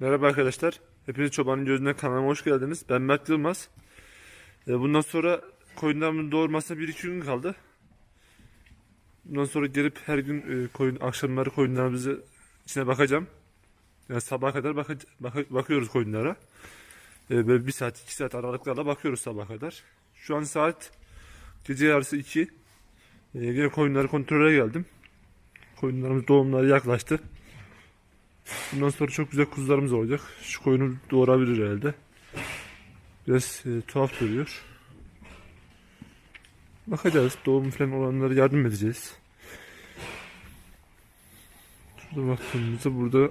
Merhaba arkadaşlar. Hepiniz Çobanın Gözüne kanalıma hoş geldiniz. Ben Mert Yılmaz. Ee, Bundan sonra koyunlarımın doğurmasına 1-2 gün kaldı. Bundan sonra gelip her gün e, koyun akşamları koyunlarımızı içine bakacağım. Yani sabaha kadar baka- baka- bakıyoruz koyunlara. Ee, Böyle 1 saat 2 saat aralıklarla bakıyoruz sabaha kadar. Şu an saat gece yarısı 2. Ee, Yine koyunları kontrole geldim. Koyunlarımız doğumları yaklaştı. Bundan sonra çok güzel kuzularımız olacak. Şu koyunu doğurabilir herhalde. Biraz e, tuhaf duruyor. Bakacağız. Doğum falan olanlara yardım edeceğiz. Şurada baktığımızda burada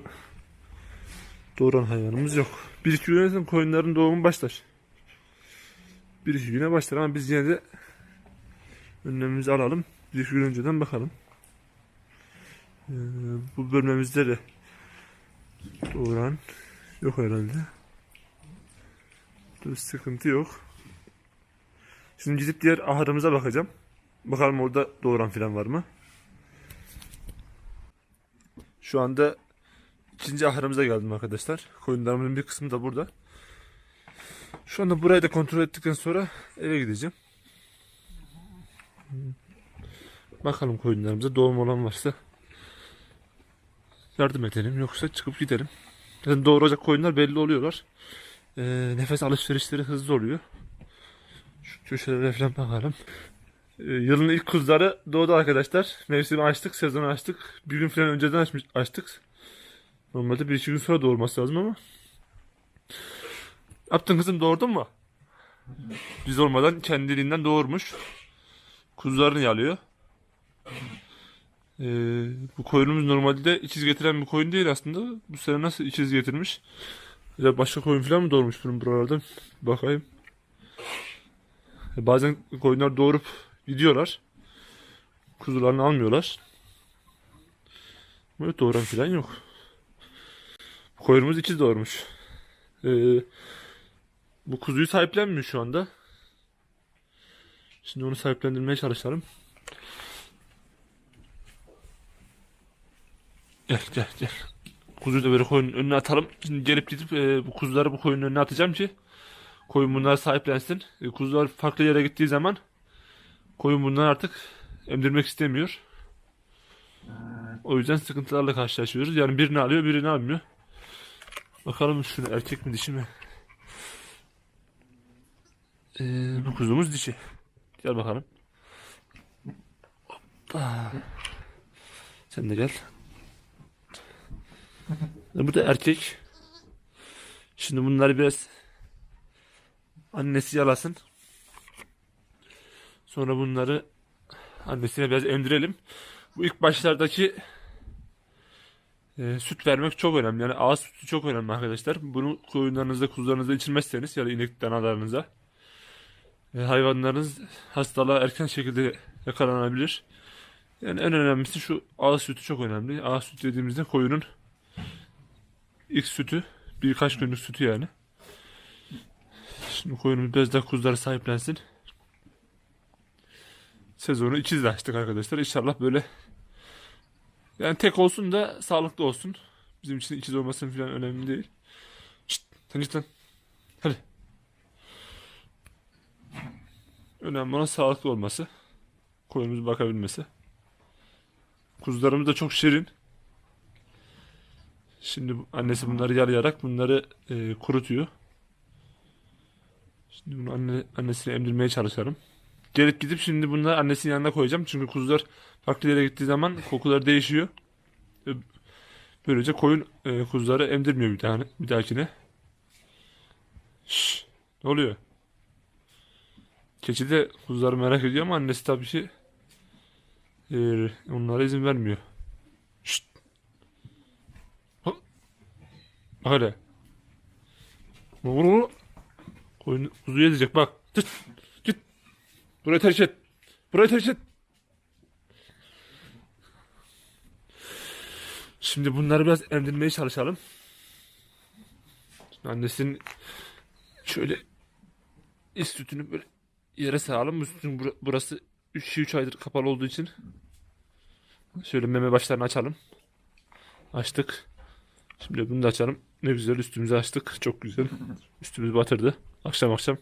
doğuran hayvanımız yok. Bir iki güne sonra koyunların doğumu başlar. Bir iki güne başlar ama biz yine de önlemimizi alalım. Bir iki gün önceden bakalım. Ee, bu bölmemizde de Doğuran yok herhalde. Dur sıkıntı yok. Şimdi gidip diğer ahırımıza bakacağım. Bakalım orada doğuran falan var mı? Şu anda ikinci ahırımıza geldim arkadaşlar. Koyunlarımın bir kısmı da burada. Şu anda burayı da kontrol ettikten sonra eve gideceğim. Bakalım koyunlarımıza doğum olan varsa yardım edelim yoksa çıkıp gidelim. Zaten doğuracak koyunlar belli oluyorlar. Ee, nefes alışverişleri hızlı oluyor. Şu köşelere falan bakalım. Ee, yılın ilk kuzuları doğdu arkadaşlar. Mevsimi açtık, sezonu açtık. Bir gün falan önceden açmış, açtık. Normalde bir iki gün sonra doğurması lazım ama. Yaptın kızım doğurdun mu? Biz olmadan kendiliğinden doğurmuş. Kuzularını yalıyor. Ee, bu koyunumuz normalde ikiz getiren bir koyun değil aslında. Bu sene nasıl ikiz getirmiş? Ya başka koyun falan mı doğurmuş bunun buralardan? Bakayım. Bazen koyunlar doğurup gidiyorlar. Kuzularını almıyorlar. Böyle doğuran falan yok. Koyunumuz ikiz doğurmuş. Ee, bu kuzuyu sahiplenmiyor şu anda. Şimdi onu sahiplendirmeye çalışalım. Gel gel gel. Kuzuyu da böyle koyunun önüne atalım. Şimdi gelip gidip e, bu kuzuları bu koyunun önüne atacağım ki koyun bunları sahiplensin. E, kuzular farklı yere gittiği zaman koyun bunları artık emdirmek istemiyor. O yüzden sıkıntılarla karşılaşıyoruz. Yani birini alıyor birini almıyor. Bakalım şunu erkek mi dişi mi? E, bu kuzumuz dişi. Gel bakalım. Hoppa. Sen de gel. Bu da erkek. Şimdi bunları biraz annesi yalasın. Sonra bunları annesine biraz emdirelim. Bu ilk başlardaki e, süt vermek çok önemli. Yani ağız sütü çok önemli arkadaşlar. Bunu koyunlarınızda, kuzularınızda içirmezseniz ya da inek danalarınıza e, hayvanlarınız hastalığa erken şekilde yakalanabilir. Yani en önemlisi şu ağız sütü çok önemli. Ağız sütü dediğimizde koyunun ilk sütü. Birkaç günlük sütü yani. Şimdi koyunumuz biraz daha kuzuları sahiplensin. Sezonu ikizle açtık arkadaşlar. İnşallah böyle yani tek olsun da sağlıklı olsun. Bizim için ikiz olmasın falan önemli değil. Şşt, sen lan. Hadi. Önemli olan sağlıklı olması. Koyunumuz bakabilmesi. Kuzularımız da çok şirin. Şimdi annesi bunları yalayarak bunları e, kurutuyor. Şimdi bunu anne, annesine emdirmeye çalışalım. Gelip gidip şimdi bunları annesinin yanına koyacağım. Çünkü kuzular farklı yere gittiği zaman kokuları değişiyor. Böylece koyun e, kuzuları emdirmiyor bir tane bir dahakine. Şşş, ne oluyor? Keçi de kuzuları merak ediyor ama annesi tabii ki e, onlara izin vermiyor. Şşt. Bak hele. Oğlum. Koyun kuzu yedecek bak. Git. Git. Burayı terk et. Burayı terk et. Şimdi bunları biraz emdirmeye çalışalım. Şimdi annesinin şöyle iç sütünü böyle yere sağalım. Bura- burası 3 aydır kapalı olduğu için şöyle meme başlarını açalım. Açtık. Şimdi bunu da açalım. Ne güzel üstümüzü açtık. Çok güzel. Üstümüz batırdı. Akşam akşam.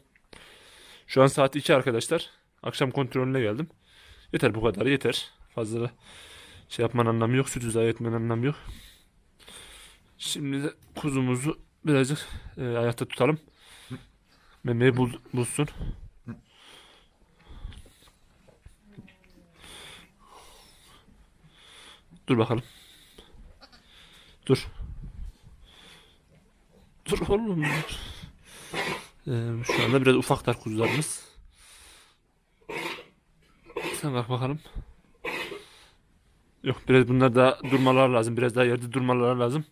Şu an saat 2 arkadaşlar. Akşam kontrolüne geldim. Yeter bu kadar yeter. Fazla şey yapmanın anlamı yok. Sütü zayi etmenin anlamı yok. Şimdi de kuzumuzu birazcık e, ayakta tutalım. Memeyi bul, bulsun. Dur bakalım. Dur. Dur oğlum. Ee, şu anda biraz ufaklar kuzularımız. Sen bak bakalım. Yok biraz bunlar daha durmalar lazım. Biraz daha yerde durmalar lazım.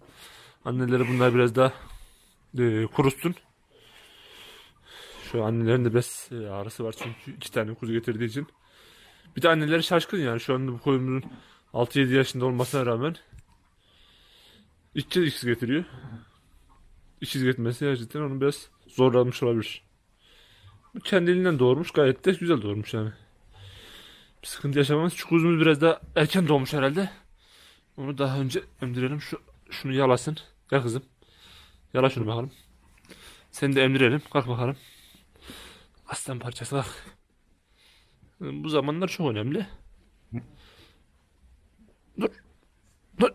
Anneleri bunlar biraz daha e, kurutsun. Şu annelerin de biraz e, ağrısı var çünkü iki tane kuzu getirdiği için. Bir de anneleri şaşkın yani şu anda bu koyunun 6-7 yaşında olmasına rağmen ikiz ikiz getiriyor. İkiz getirmesi gerçekten onu biraz zorlamış olabilir. Bu kendiliğinden doğurmuş gayet de güzel doğurmuş yani. Bir sıkıntı yaşamamız. Şu kuzumuz biraz daha erken doğmuş herhalde. Onu daha önce emdirelim. Şu şunu yalasın. Gel kızım. Yala şunu bakalım. Seni de emdirelim. Kalk bakalım. Aslan parçası kalk. Bu zamanlar çok önemli. Dur. Dur.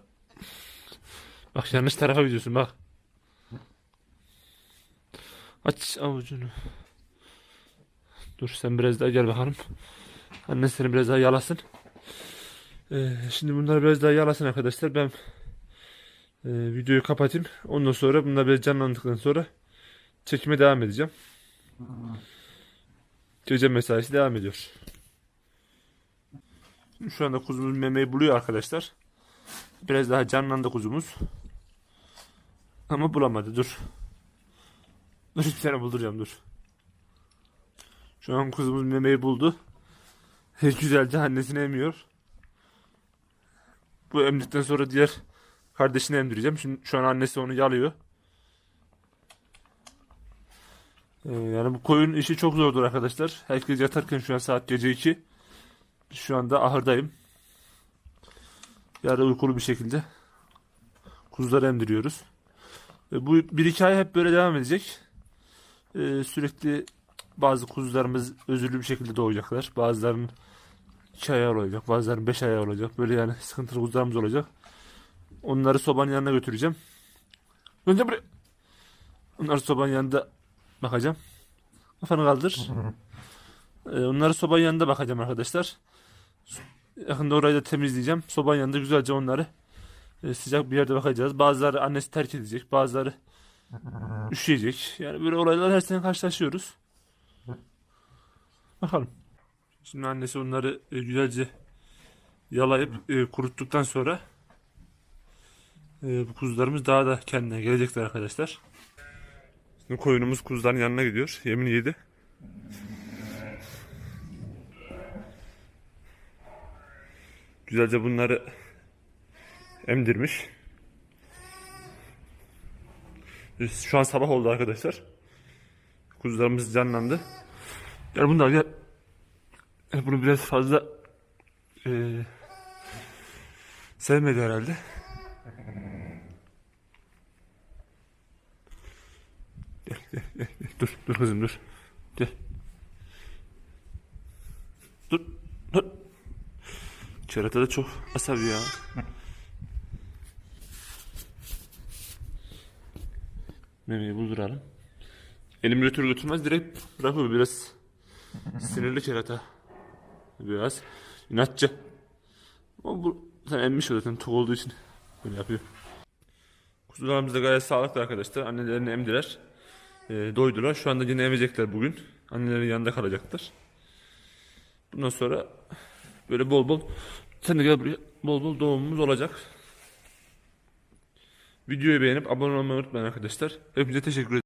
Bak yanlış tarafa gidiyorsun bak. Aç avucunu. Dur sen biraz daha gel bakalım. Annen seni biraz daha yalasın. Ee, şimdi bunları biraz daha yalasın arkadaşlar. Ben e, videoyu kapatayım. Ondan sonra bunlar biraz canlandıktan sonra çekime devam edeceğim. Gece mesaisi devam ediyor. Şu anda kuzumuz memeyi buluyor arkadaşlar. Biraz daha canlandı kuzumuz. Ama bulamadı. Dur. Dur bir tane bulduracağım dur. Şu an kuzumuz memeyi buldu. Güzelce annesini emiyor. Bu emdikten sonra diğer kardeşini emdireceğim. Şimdi şu an annesi onu yalıyor. Ee, yani bu koyun işi çok zordur arkadaşlar. Herkes yatarken şu an saat gece 2. Şu anda ahırdayım. Yarı uykulu bir şekilde kuzuları emdiriyoruz. Ve bu bir iki ay hep böyle devam edecek. Ee, sürekli bazı kuzularımız özürlü bir şekilde doğacaklar. Bazılarının 2 ay olacak. Bazılarının 5 ay olacak. Böyle yani sıkıntılı kuzularımız olacak. Onları sobanın yanına götüreceğim. Önce buraya. Onları sobanın yanında bakacağım. Kafanı kaldır. Ee, onları sobanın yanında bakacağım arkadaşlar. Yakında orayı da temizleyeceğim. Sobanın yanında güzelce onları e, sıcak bir yerde bakacağız. Bazıları annesi terk edecek. Bazıları üşüyecek. Yani böyle olaylar her sene karşılaşıyoruz. Bakalım. Şimdi annesi onları e, güzelce yalayıp e, kuruttuktan sonra e, bu kuzularımız daha da kendine gelecekler arkadaşlar. Şimdi koyunumuz kuzuların yanına gidiyor. Yemin yedi. Güzelce bunları emdirmiş. Şu an sabah oldu arkadaşlar. Kuzularımız canlandı. Gel bunlar. Gel bunu biraz fazla eee sevmedi herhalde. Gel, gel, gel, gel. Dur, dur kızım dur. Gel. Dur, dur. Kerata da çok asabi ya. Memeyi bulduralım. Elim götür götürmez direkt bırakıyor biraz. Sinirli kerata. Biraz inatçı. Ama bu sen emmiş o zaten tok olduğu için böyle yapıyor. Kuzularımız da gayet sağlıklı arkadaşlar. Annelerini emdiler. Ee, doydular. Şu anda yine emecekler bugün. Annelerin yanında kalacaklar. Bundan sonra böyle bol bol sen de gel buraya. Bol bol doğumumuz olacak. Videoyu beğenip abone olmayı unutmayın arkadaşlar. Hepinize teşekkür ederim.